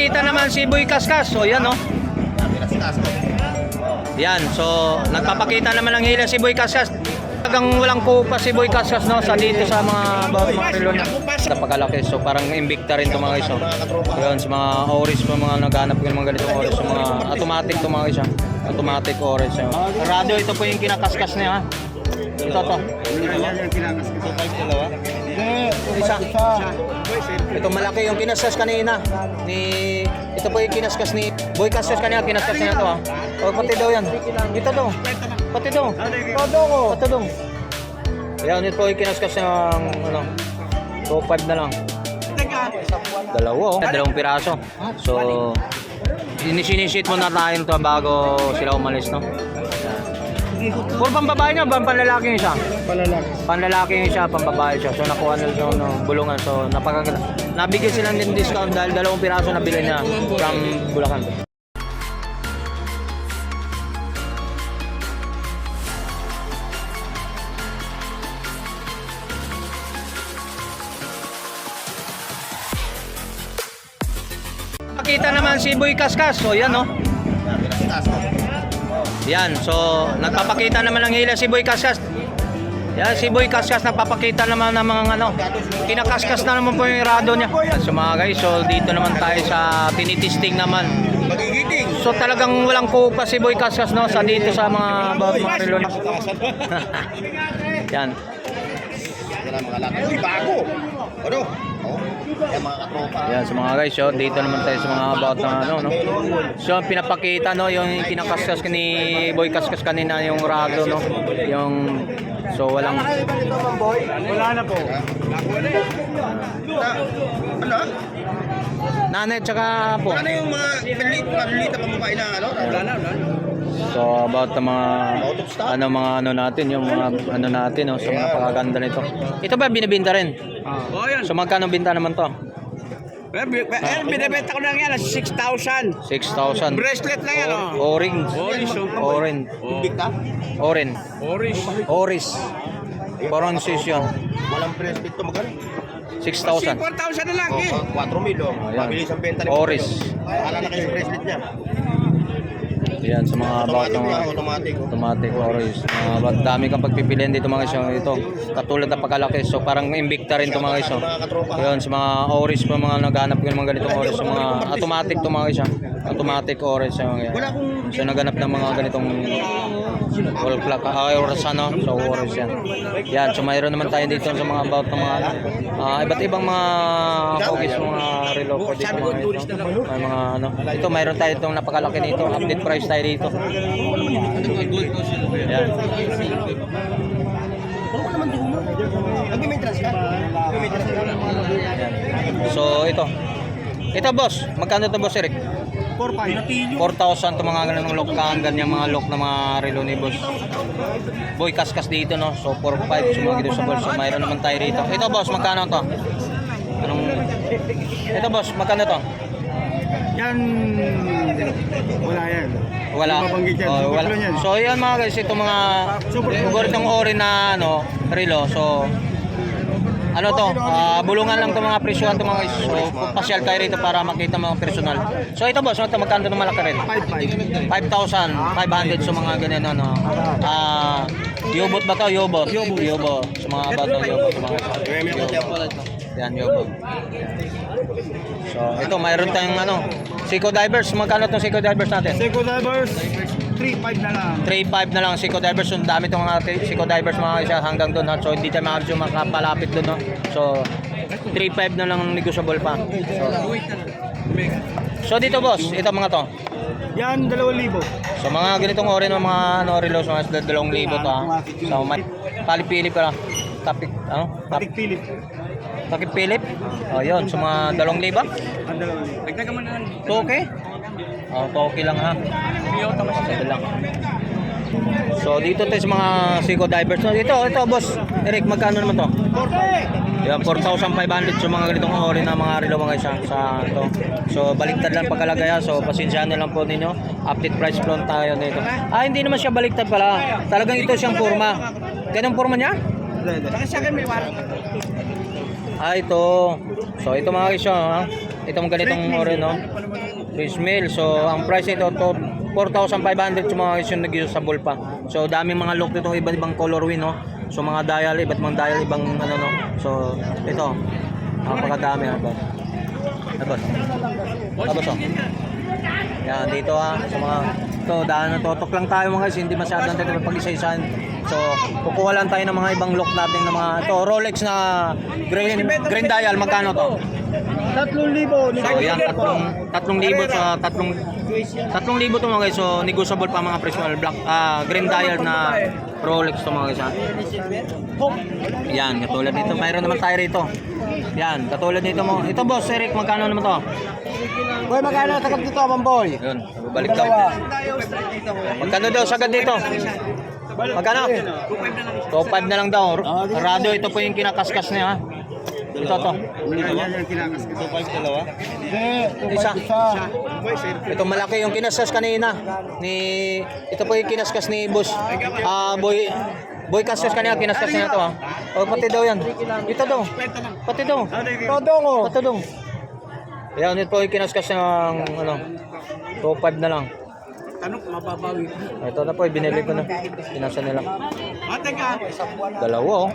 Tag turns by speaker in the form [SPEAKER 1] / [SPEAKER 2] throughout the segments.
[SPEAKER 1] nagpapakita naman si Boy Kaskas. So yan no. Yan, so nagpapakita naman ng hila si Boy Kaskas. Talagang walang kupa si Boy Kaskas no sa dito sa mga bawat mga relo niya. Napakalaki. So parang imbikta rin to mga iso. Yun, sa mga oris pa mga naghanap ng mga ganitong oris. Sa mga automatic to mga isa. Automatic oris. So. Radio ito po yung kinakaskas niya ha. Ito to. Isa. Ito malaki yung kinaskas kanina. Ni ito po yung kinaskas ni Boy Kaskas kanina kinaskas niya to ha. O pati daw yan. Ito to. Pati daw. Todo ko. Pati daw. Yan ito po yung kinaskas ng ano. 2.5 na lang. Dalawa oh. Dalawang piraso. So inisinisip mo na tayo to bago sila umalis no. Puro pambabae niya, pang panlalaki siya.
[SPEAKER 2] Palalaki.
[SPEAKER 1] Panlalaki siya, pambabae siya. So nakuha nila yung no, bulungan. So napakaganda. Nabigyan sila ng discount dahil dalawang piraso na bili niya from Bulacan. Nakita naman si Boy Kaskas. So yan no. Yan, so nagpapakita naman ng hila si Boy Kaskas. Yan, si Boy Kaskas nagpapakita naman ng mga ano, kinakaskas na naman po yung rado niya. So mga guys, so dito naman tayo sa tinitisting naman. So talagang walang kupa si Boy Kaskas no sa dito sa mga mga relo. Yan.
[SPEAKER 2] Ang mga laki. Uy, bago. Ano? Oh, yan mga katropa.
[SPEAKER 1] Yan sa mga guys, so dito naman tayo sa mga about na ano no. So ang pinapakita no yung kinakaskas ni Boy Kaskas kanina yung rado no. Yung so walang
[SPEAKER 2] Wala na po. Ano?
[SPEAKER 1] nanay tsaka po.
[SPEAKER 2] Ano yung mga palit palit pa mukha na ano? Wala na, wala na.
[SPEAKER 1] So about the mga ano mga ano natin yung mga ano natin no, so mga pakaganda nito. Ito ba binibenta rin?
[SPEAKER 3] Oh, yan.
[SPEAKER 1] So magkano binta naman to?
[SPEAKER 3] Eh, bi- eh, binibenta ko lang yan, 6,000.
[SPEAKER 1] 6,000.
[SPEAKER 3] Bracelet lang yan, oh.
[SPEAKER 1] Orange.
[SPEAKER 3] Orange, oh.
[SPEAKER 1] Orange.
[SPEAKER 3] Oh.
[SPEAKER 2] Big ka?
[SPEAKER 1] Orange.
[SPEAKER 3] Orange.
[SPEAKER 1] Oris. Pronunciation.
[SPEAKER 2] Walang bracelet to magkano?
[SPEAKER 1] 6,000.
[SPEAKER 3] 4,000 na lang,
[SPEAKER 2] Oh,
[SPEAKER 3] eh.
[SPEAKER 2] 4 mil oh. Mabilis ang benta ni
[SPEAKER 1] Oris.
[SPEAKER 2] Wala na kayo sa bracelet niya.
[SPEAKER 1] Yan sa mga about
[SPEAKER 2] Automatic
[SPEAKER 1] ng
[SPEAKER 2] lang, automatic. oh.
[SPEAKER 1] automatic oris. Mga about dami kang pagpipilian dito mga isyo. Ito, katulad ng pagkalaki. So parang imbikta rin to mga isyo.
[SPEAKER 2] Mga.
[SPEAKER 1] Yun, sa mga oris pa mga naghanap ng mga ganitong oris. Sa mga automatic to mga isyo. Automatic oris. Yung, yan.
[SPEAKER 2] Wala akong
[SPEAKER 1] So naghanap ng mga ganitong wall clock. Ah, oras ano. So oris yan. Yan, so mayroon naman tayo dito sa mga about ng mga ah, iba't ibang mga focus mga relo po dito mga ito. May mga ano. Ito mayroon tayo itong napakalaki nito. Update price tayo dito. Yan. So ito. Ito boss, magkano to boss Eric?
[SPEAKER 2] 4-5.
[SPEAKER 1] 4,000 to mga ganun lock kan, ganyan mga lock na mga relo ni boss. Boy, kaskas dito no. So 4,500 so mga dito sa. So mayroon naman tayo rito. Ito boss, magkano to? Anong Ito boss, magkano to?
[SPEAKER 2] Yan. Wala yan.
[SPEAKER 1] Wala.
[SPEAKER 2] Yan.
[SPEAKER 1] Oh, wala. So yan mga guys, ito mga. Bukod itong ori na ano, relo. So ano to, ah, bulungan lang to mga presyohan to mga guys. So pasyal tayo rito para makita mga personal. So ito boss, ito magkano to malaki rin?
[SPEAKER 2] 5-5.
[SPEAKER 1] 5,500 sa mga ganyan ano. Ah, yobot ba to? Yobot. Yobot. Sa mga bato yobot sa mga. Yan yobot. So, ito mayroon tayong ano, Seco Divers. Magkano tong Seco Divers natin?
[SPEAKER 2] Seco Divers, 3-5 na lang.
[SPEAKER 1] 3.5 na lang Seco Divers. So, ang dami itong mga Seco Divers mga isa hanggang doon. ha. So, hindi tayo makakasyo makapalapit doon. No? So, 3.5 na lang negotiable pa. So, so dito boss, ito mga to.
[SPEAKER 2] Yan, 2,000.
[SPEAKER 1] So mga ganitong ori ng mga ano relos mga dalawang libo to ha. So may palipilip ka lang. Tapik, ano? Tap,
[SPEAKER 2] Patik Philip.
[SPEAKER 1] tapik pilip. Oh, yun. So mga dalawang libo.
[SPEAKER 2] Ang 2,000.
[SPEAKER 3] Dagdagan mo na lang.
[SPEAKER 1] Toke? Oh, toke lang ha.
[SPEAKER 3] Biyota mo
[SPEAKER 1] Ito lang. So dito tayo sa mga Seco Divers. So, ito, ito boss. Eric, magkano naman to?
[SPEAKER 2] 4-5.
[SPEAKER 1] Yan, 4,500 sa mga ganitong ori na mga relo mga isa sa to. So baliktad lang pagkalagay ha. So pasensyahan na lang po ninyo. Update price flow tayo nito. Ah, hindi naman siya baliktad pala. Talagang ito siyang forma. Ganong forma niya?
[SPEAKER 3] Baka sa akin may warang.
[SPEAKER 1] Ah, ito. So ito mga isyo ha. itong ganitong ore, no? Fish meal. So, ang price nito to 4,500 sa mga yung nag-usable pa. So, daming mga look nito, iba't ibang colorway, no? So, mga dial, iba't mga dial, ibang ano, no? So, ito. Napakadami, ano ba? Ano ba? Ano ba? Yan, dito ah, sa mga ito, dahil natutok lang tayo mga guys, hindi masyadong tayo pag isa-isahan. So, kukuha lang tayo ng mga ibang look natin ng mga, ito, Rolex na green, green dial, magkano to?
[SPEAKER 4] 3,000.
[SPEAKER 1] So, yan, tatlong, tatlong libo sa tatlong, tatlong libo to mga guys. So, negotiable pa mga presyo. Black, ah, green dial na Rolex to mga guys ha. Yan, katulad nito. Mayroon naman tayo rito. Yan, katulad nito mo. Ito boss, Eric, magkano naman to?
[SPEAKER 4] Boy, magkano takap dito, mamboy?
[SPEAKER 1] Yun, balik daw. Magkano daw sagad dito? Magkano? 2.5 na lang daw. Rado, ito po yung kinakaskas niya. Ito to. Isa. Ito malaki yung kinaskas kanina. Ni ito po yung kinaskas ni boss. Ah, boy Boy Cassius kanina kinaskas niya to ha. O pati daw yan. Ito daw. Pati daw.
[SPEAKER 4] Todong oh.
[SPEAKER 1] Pati daw. Yan, ito po yung kinaskas ng ano. 2.5 na lang.
[SPEAKER 3] Tanong, mababawi.
[SPEAKER 1] Ito na po, binili ko na. Pinasa nila.
[SPEAKER 3] Ate ka.
[SPEAKER 1] Dalawa oh.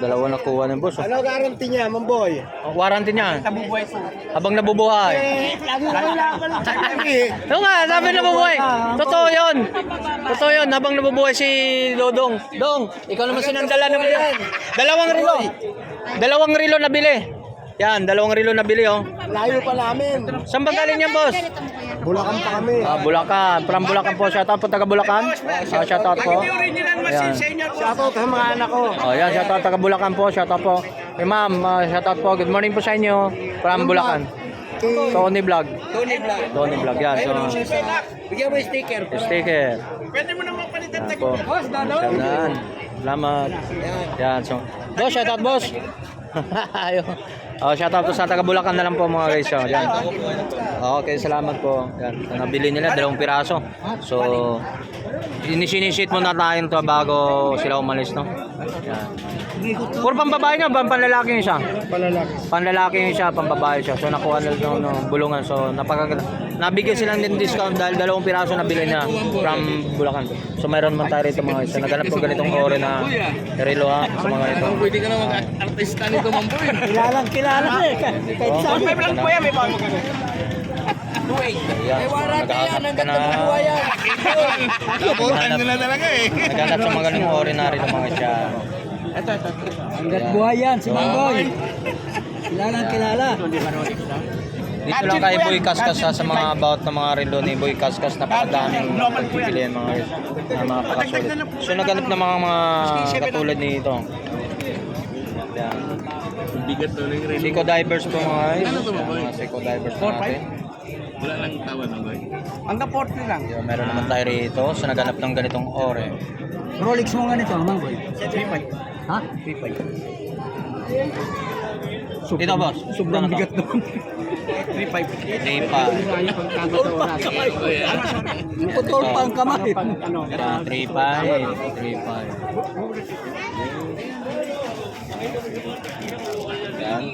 [SPEAKER 1] Dalawa na kuha ng boss. Oh.
[SPEAKER 4] Ano guarantee niya, mamboy?
[SPEAKER 1] Ang warranty niya.
[SPEAKER 3] Nabubuhay sa...
[SPEAKER 1] Habang nabubuhay.
[SPEAKER 4] Na ka
[SPEAKER 1] Oo nga, sabi nabubuhay. Totoo yun. Totoo yun, habang nabubuhay si Dodong. Dong, ikaw naman sinandala naman yan. Dalawang rilo. Dalawang rilo na bili. Yan, dalawang rilo na bili oh.
[SPEAKER 4] Layo pa namin.
[SPEAKER 1] Saan ba galing yan, boss?
[SPEAKER 4] Bulacan pa kami.
[SPEAKER 1] Ah, Bulacan. From Bulacan po. Shoutout po taga Bulacan. Ah, shoutout po.
[SPEAKER 3] Original machine sa inyo.
[SPEAKER 4] Shoutout sa mga anak ko.
[SPEAKER 1] Oh, yan, shoutout taga Bulacan po. Shoutout po. Eh, ma'am, ah, shoutout po. Good morning po sa inyo. From Bulacan. Tony Vlog.
[SPEAKER 3] Tony Vlog.
[SPEAKER 1] Tony Vlog, yan. So,
[SPEAKER 3] Bigyan mo yung sticker.
[SPEAKER 1] sticker.
[SPEAKER 3] Pwede mo naman palitan
[SPEAKER 1] Yan po. Yan. Salamat. Yan. So, boss, shoutout boss. Ayun. Oh, shoutout po sa taga Bulacan na lang po mga guys. Oh, yan. Okay, salamat po. Yan. So, nabili nila dalawang piraso. So, inisinisit muna tayo to bago sila umalis, no? Yan. Puro pambabae panlalaki yung isa?
[SPEAKER 4] palalaki.
[SPEAKER 1] Panlalaki yung isa, pambabae siya. So nakuha na no, no, bulungan. So napakaganda. Nabigyan silang din discount dahil dalawang piraso nabili niya from Bulacan. So mayroon man tayo rito mga isa. Naganap ko ganitong ore na relo ha sa mga ito.
[SPEAKER 3] Pwede ka na mag-artista nito, mamboy.
[SPEAKER 4] Kilalang kilala eh. Kahit
[SPEAKER 1] Oh,
[SPEAKER 4] saan.
[SPEAKER 3] May vlog po yan, may bago ka na.
[SPEAKER 1] Ayan, so, naghahanap ka na.
[SPEAKER 3] Nabutan nila talaga eh.
[SPEAKER 1] Naghanap sa ore na rin mga siya.
[SPEAKER 4] Hanggat buhay yan, si Mamboy. Kilalang kilala.
[SPEAKER 1] Dito lang kay Boy Kaskas ha, sa mga about ng mga relo ni Boy Kaskas napakadaming pagpipilian mga mga pakasulit. So naganap ng mga mga katulad nito. Yan.
[SPEAKER 3] Bigat to ng rin.
[SPEAKER 1] Seco divers po mga guys.
[SPEAKER 3] Ano to, mga boy?
[SPEAKER 1] Mga Seco divers
[SPEAKER 3] Four,
[SPEAKER 1] natin.
[SPEAKER 3] Wala lang tawa, mamboy. Hanggang 40 lang.
[SPEAKER 1] Yan, meron naman tayo rito. So naganap ng ganitong ore.
[SPEAKER 4] Rolex mo nga nito, Mamboy.
[SPEAKER 3] 3.5.
[SPEAKER 4] Ha?
[SPEAKER 3] 3.5.
[SPEAKER 1] Dito boss.
[SPEAKER 4] Sobrang
[SPEAKER 1] Ano to?
[SPEAKER 4] bigat doon.
[SPEAKER 3] 3.5.
[SPEAKER 1] Day pa.
[SPEAKER 4] Putol pa ang kamay.
[SPEAKER 1] Yan, 3.5. 3.5. Yan.
[SPEAKER 4] Ayaw dito.
[SPEAKER 1] Yan,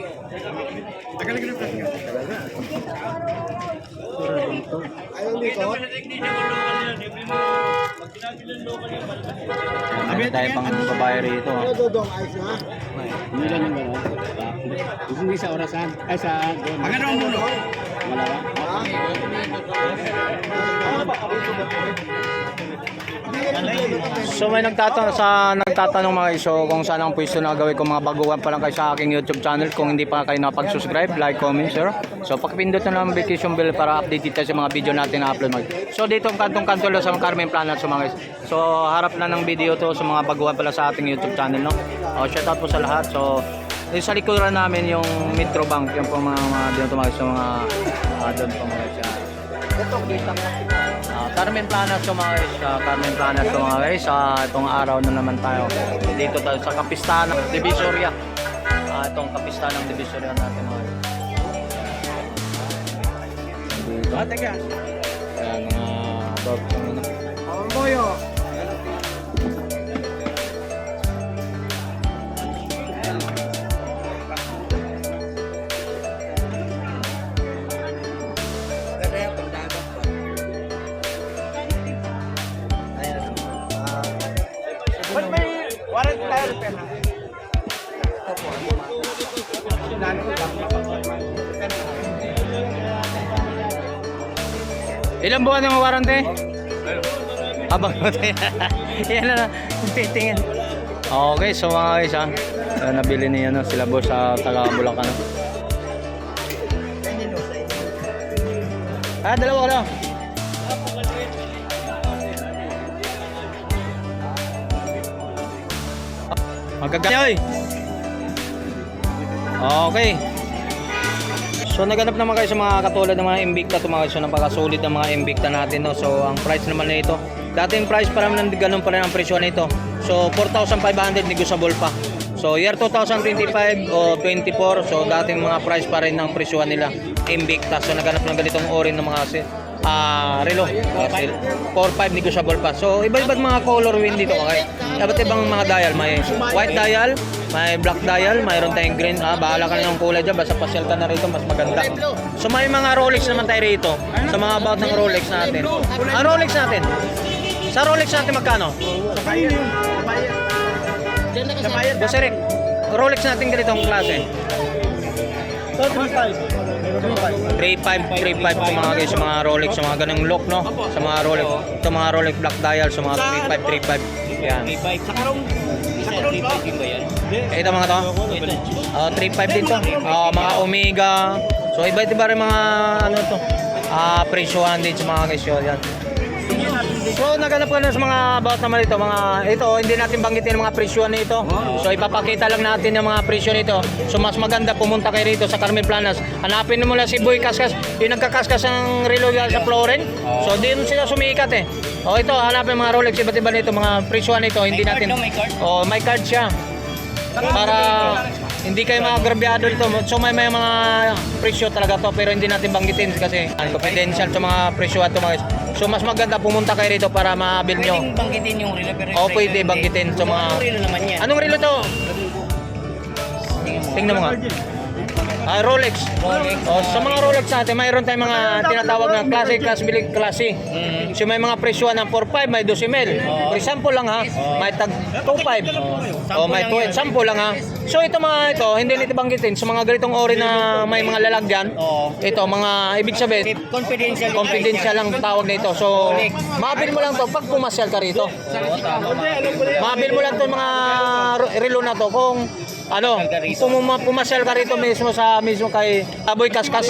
[SPEAKER 1] meron tayo pang babae rito.
[SPEAKER 4] Ano dodong ayos na?
[SPEAKER 5] Hindi lang ng gano'n. Hindi sa orasan. Ay sa.
[SPEAKER 3] Ang ano ang mulo?
[SPEAKER 5] Wala ba?
[SPEAKER 1] So may nagtatanong sa nagtatanong mga iso kung saan ang pwesto na gawin ko mga baguhan pa lang kayo sa aking YouTube channel kung hindi pa kayo napag-subscribe, like, comment, share. So pakipindot na lang ang notification bell para update tayo sa mga video natin na upload mag. So dito ang kantong kanto lang sa Carmen Planet sa mga guys. So harap na ng video to sa mga baguhan pala sa ating YouTube channel no. Oh, shout out po sa lahat. So yung sa likuran namin yung Metro Bank, yung po mga, mga dito mga sa mga uh, doon po mga siya. Ito, Ah, Carmen Planas so mga guys, ah, Carmen Planas so mga guys, ah, itong araw na naman tayo dito tayo sa kapistahan ng Divisoria. Ah, itong kapistahan ng Divisoria natin mga guys. Dito.
[SPEAKER 3] Ah, teka.
[SPEAKER 1] Ayan, mga about ano.
[SPEAKER 4] Mamboy oh.
[SPEAKER 1] Buwan yung warranty? Abang Yan na na. Titingin. Okay, so mga guys ha. Uh, nabili niya no, sila boss sa taga Bulacan. no? Ah, dalawa ka lang. Magkaganya oy. Okay. So naganap naman kayo sa mga katulad ng mga Invicta to mga so napakasulit ng mga Invicta natin no. So ang price naman nito, dating price pa naman ganun pa rin ang presyo nito. So 4,500 negotiable pa. So year 2025 o 24, so dating mga price pa rin ng presyohan nila Invicta. So naganap ng ganitong ori ng mga ah relo. Kasi 4-5 negotiable pa. So iba-ibang mga color win dito okay. Dapat ibang mga dial, may white dial, may black dial, mayroon tayong green. Ah, bahala ka na ng kulay dyan, basta pasyal ka na rito, mas maganda. So may mga Rolex naman tayo rito. Sa mga about ng Rolex natin. Ang Rolex natin. Sa Rolex natin magkano? Boss Eric, Rolex natin ganitong klase. 3.5, 3.5 po mga guys, sa mga Rolex, sa mga ganung look, no? Sa mga Rolex, ito mga Rolex Black Dial, sa mga 3.5, 3.5. Yan. Ito mga to? Uh, 3.5 din to. Ah, mga Omega. So iba-iba rin mga ano to. Ah, presyohan din sa mga guys yun. Yan. So naganap ka na sa mga about naman ito, mga ito hindi natin banggitin ang mga presyo nito. So ipapakita lang natin yung mga presyo nito. So mas maganda pumunta kayo rito sa Carmen Planas. Hanapin mo lang si Boy Kaskas, yung nagkakaskas ng relo sa Floren. So din sila sumikat eh. O ito, hanapin mga Rolex iba't iba nito, mga presyo nito, hindi natin. Oh, may card siya. Para hindi kayo mga grabyado dito. So may, may mga presyo talaga to pero hindi natin banggitin kasi confidential sa mga presyo at mga So mas maganda pumunta kayo rito para maabil nyo.
[SPEAKER 6] Pwedeng banggitin yung relo pero yung
[SPEAKER 1] pwede banggitin sa mga-
[SPEAKER 6] Anong relo naman yan?
[SPEAKER 1] Anong relo to? Tingnan mo nga. Ah, Rolex.
[SPEAKER 6] Rolex.
[SPEAKER 1] Oh, sa mga Rolex natin, mayroon tayong mga tinatawag na klase, class bilig, klase.
[SPEAKER 6] Mm.
[SPEAKER 1] So may mga presyo ng 4.5, may 12 mil. For example lang ha, may tag 2.5. Oh, may 2, sample lang ha. So ito mga ito, hindi nito banggitin sa mga ganitong ori na may mga lalagyan.
[SPEAKER 6] Oo.
[SPEAKER 1] Ito mga ibig sabihin,
[SPEAKER 6] Confidential.
[SPEAKER 1] confidential lang tawag nito. So, mabil mo lang to pag pumasyal ka rito. Mabil mo lang to mga re- relo na to kung ano, kung puma- pumasyal ka rito mismo sa mismo kay Aboy Kaskas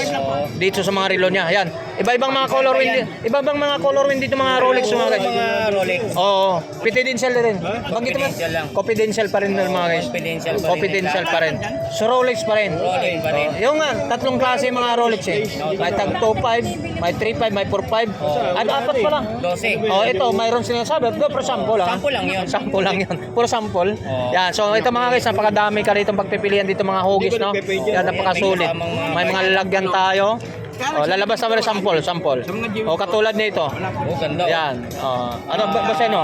[SPEAKER 1] dito sa mga relo niya. Ayan. Iba-ibang mga color wind, iba-ibang mga color wind dito mga Rolex mga guys.
[SPEAKER 6] Mga Rolex.
[SPEAKER 1] Oo, confidential din. Bangkit mo.
[SPEAKER 6] Confidential lang.
[SPEAKER 1] Confidential pa rin mga guys.
[SPEAKER 6] Confidential pa rin.
[SPEAKER 1] Confidential pa rin. So Rolex pa rin.
[SPEAKER 6] Rolex pa rin.
[SPEAKER 1] Yung nga, tatlong klase mga Rolex eh. May tag 25, may 35, may 45. Ay, apat pala.
[SPEAKER 6] 12.
[SPEAKER 1] Oh, ito, mayroon sinasabi. Go for sample ha.
[SPEAKER 6] Sample lang yun.
[SPEAKER 1] Sample lang yun. Puro sample. Yan. So ito mga guys, napakadami ka rito pagpipilian dito mga hugis, no? Yan, napakasulit. May mga lalagyan tayo. Oh, lalabas naman ng sample, sample. O katulad nito.
[SPEAKER 6] Oh, ganda.
[SPEAKER 1] Yan. Oh, ano ba basta no?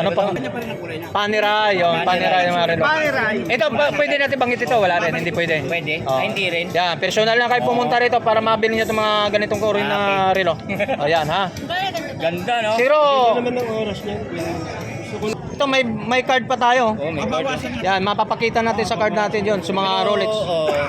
[SPEAKER 1] Ano pa? Paniray, yung paniray yung mga rin. Ito, ba, pwede natin bangit ito? Wala rin, hindi pwede.
[SPEAKER 6] Pwede.
[SPEAKER 1] Oh.
[SPEAKER 6] Ah, hindi rin.
[SPEAKER 1] Yan, personal lang kayo pumunta rito para mabili niyo itong mga ganitong kuri na relo. O yan ha.
[SPEAKER 6] Ganda, no?
[SPEAKER 1] Zero. Ito may may card pa tayo.
[SPEAKER 6] Oh, may card.
[SPEAKER 1] Yan, mapapakita natin sa card natin 'yon sa mga Rolex.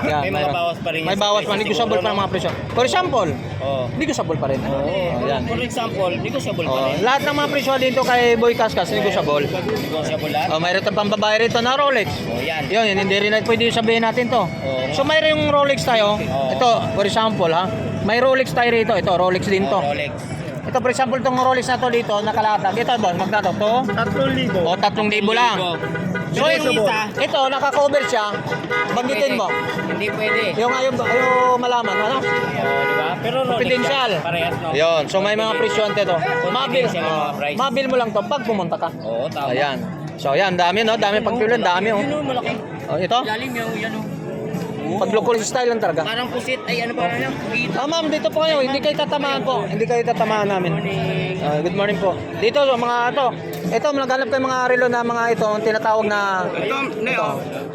[SPEAKER 1] Yan,
[SPEAKER 6] may mga bawas pa rin
[SPEAKER 1] May bawas pa, negotiable pa ng mga presyo. For example,
[SPEAKER 6] Oo.
[SPEAKER 1] negotiable pa rin.
[SPEAKER 6] Oo.
[SPEAKER 1] Oh, yan.
[SPEAKER 6] For example, negotiable pa
[SPEAKER 1] Oh,
[SPEAKER 6] rin.
[SPEAKER 1] lahat ng mga presyo dito kay Boy Kaskas negotiable.
[SPEAKER 6] Negotiable lahat.
[SPEAKER 1] Oh, mayroon tayong pambabae rito na Rolex.
[SPEAKER 6] Oh, yan.
[SPEAKER 1] Yun, hindi rin na pwede sabihin natin to.
[SPEAKER 6] Oo.
[SPEAKER 1] So mayroon yung Rolex tayo.
[SPEAKER 6] Oo.
[SPEAKER 1] Ito, for example ha. May Rolex tayo rito. Ito, Rolex din to.
[SPEAKER 6] Oh, Rolex.
[SPEAKER 1] Ito, for example, itong Rolex na to dito, nakalatag. Ito, doon, magkano to?
[SPEAKER 4] 3,000.
[SPEAKER 1] O, 3,000 lang. So, ito,
[SPEAKER 6] isa.
[SPEAKER 1] ito, naka-cover siya. Banggitin mo.
[SPEAKER 6] Hindi pwede.
[SPEAKER 1] Yung ayaw, ayaw malaman, ano?
[SPEAKER 6] Di ba? Pero Rolex
[SPEAKER 1] Confidential.
[SPEAKER 6] yan. Parehas, no?
[SPEAKER 1] Yun, so may mga presyonte to. Mabil,
[SPEAKER 6] Confidential yung mga price.
[SPEAKER 1] mabil mo lang to pag pumunta ka.
[SPEAKER 6] Oo, tama.
[SPEAKER 1] Ayan. So, ayan, dami no, dami pagpilian, dami oh.
[SPEAKER 6] Yun, oh, malaki.
[SPEAKER 1] oh. Ito,
[SPEAKER 6] Lalim yung, yan, oh.
[SPEAKER 1] Pag local style lang talaga.
[SPEAKER 6] Parang pusit. Ay, ano pa na yan? Dito.
[SPEAKER 1] Ah, ma'am, dito po kayo. Hindi kayo tatamaan po. Hindi kayo tatamaan namin.
[SPEAKER 6] Morning.
[SPEAKER 1] Ah, good morning po. Dito, so, mga ito. Ito, naghanap kayo mga relo na mga ito, ang tinatawag na...
[SPEAKER 3] Ito, Neo.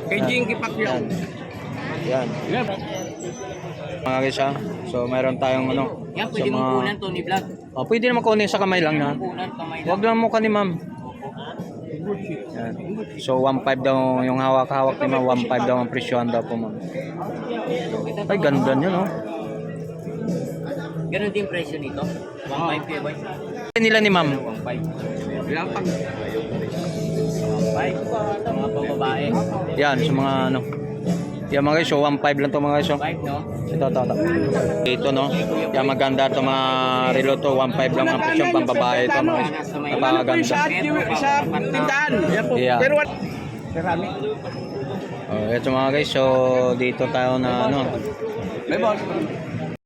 [SPEAKER 3] Kay Jinky Pacquiao.
[SPEAKER 1] Yan. Mga guys ha. So, mayroon tayong ano.
[SPEAKER 6] Yan, pwede mong
[SPEAKER 1] mga-
[SPEAKER 6] kunan, Tony Vlog.
[SPEAKER 1] Oh, pwede naman kunin sa kamay lang yan.
[SPEAKER 6] Kunan, kamay lang.
[SPEAKER 1] Huwag lang mo ka ni ma'am. Yan. So 1.5 daw yung hawak-hawak ni ma'am, 1.5 daw ang presyohan daw po ma'am. Ay ganda niya no.
[SPEAKER 6] Ganun din presyo nito. 1.5 kayo boy.
[SPEAKER 1] Nila ni ma'am.
[SPEAKER 6] 1.5.
[SPEAKER 3] Ilang pag
[SPEAKER 6] 1.5. Sa mga pambabae.
[SPEAKER 1] Yan sa mga ano. Yan mga guys, so 1.5 lang to mga guys.
[SPEAKER 6] 5 no?
[SPEAKER 1] Ito, ito, ito. Ito no. Yan maganda to mga relo to. 1.5 lang ang presyon pang babae ito mga guys. Napakaganda.
[SPEAKER 3] sa, tindahan?
[SPEAKER 1] Yeah.
[SPEAKER 3] Pero what? Ceramic.
[SPEAKER 1] Oh, ito mga guys, so dito tayo na ano.
[SPEAKER 3] May boss.